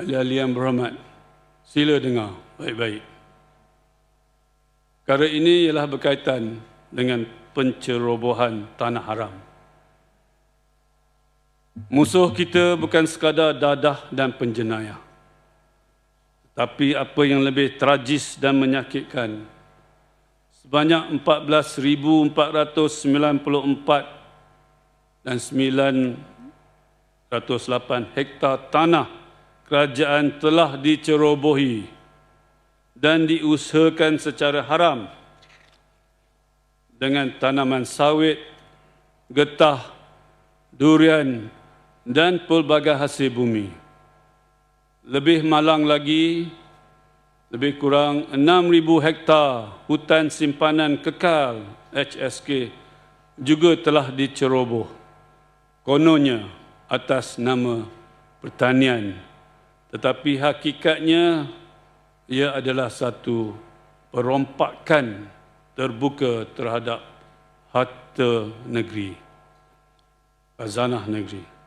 ahli-ahli yang berhormat, sila dengar baik-baik. Perkara ini ialah berkaitan dengan pencerobohan tanah haram. Musuh kita bukan sekadar dadah dan penjenayah. Tapi apa yang lebih tragis dan menyakitkan, sebanyak 14,494 dan 908 hektar tanah kerajaan telah dicerobohi dan diusahakan secara haram dengan tanaman sawit, getah, durian dan pelbagai hasil bumi. Lebih malang lagi, lebih kurang 6,000 hektar hutan simpanan kekal HSK juga telah diceroboh. Kononnya atas nama pertanian. Tetapi hakikatnya ia adalah satu perompakan terbuka terhadap harta negeri, khazanah negeri.